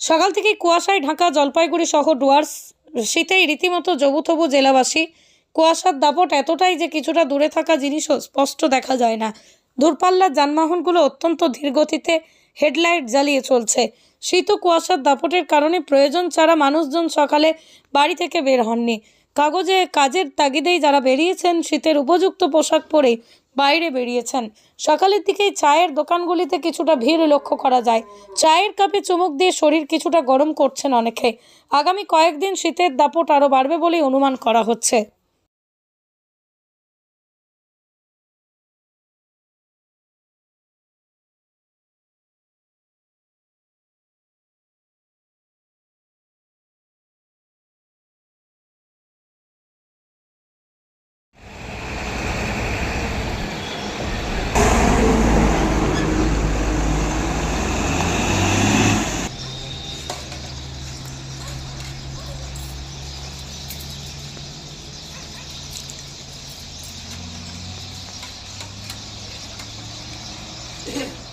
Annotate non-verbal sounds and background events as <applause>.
সকাল থেকে কুয়াশায় ঢাকা, জলপাইগুড়ি সহ ডুয়ার্স শীতেই রীতিমতো জবুথবু জেলাবাসী। কুয়াশার দাপট এতটাই যে কিছুটা দূরে থাকা জিনিসও স্পষ্ট দেখা যায় না। দূরপাল্লার যানবাহনগুলো অত্যন্ত ধীরগতিতে হেডলাইট জ্বালিয়ে চলছে। শীত কুয়াশার দাপটের কারণে প্রয়োজন ছাড়া মানুষজন সকালে বাড়ি থেকে বের হননি। কাগজে কাজের তাগিদেই যারা বেরিয়েছেন, শীতের উপযুক্ত পোশাক পরে বাইরে বেরিয়েছেন। সকালের দিকে চায়ের দোকানগুলিতে কিছুটা ভিড় লক্ষ্য করা যায়। চায়ের কাপে চুমুক দিয়ে শরীর কিছুটা গরম করছেন অনেকে। আগামী কয়েকদিন শীতের দাপট আরও বাড়বে বলেই অনুমান করা হচ্ছে। Yeah. <laughs>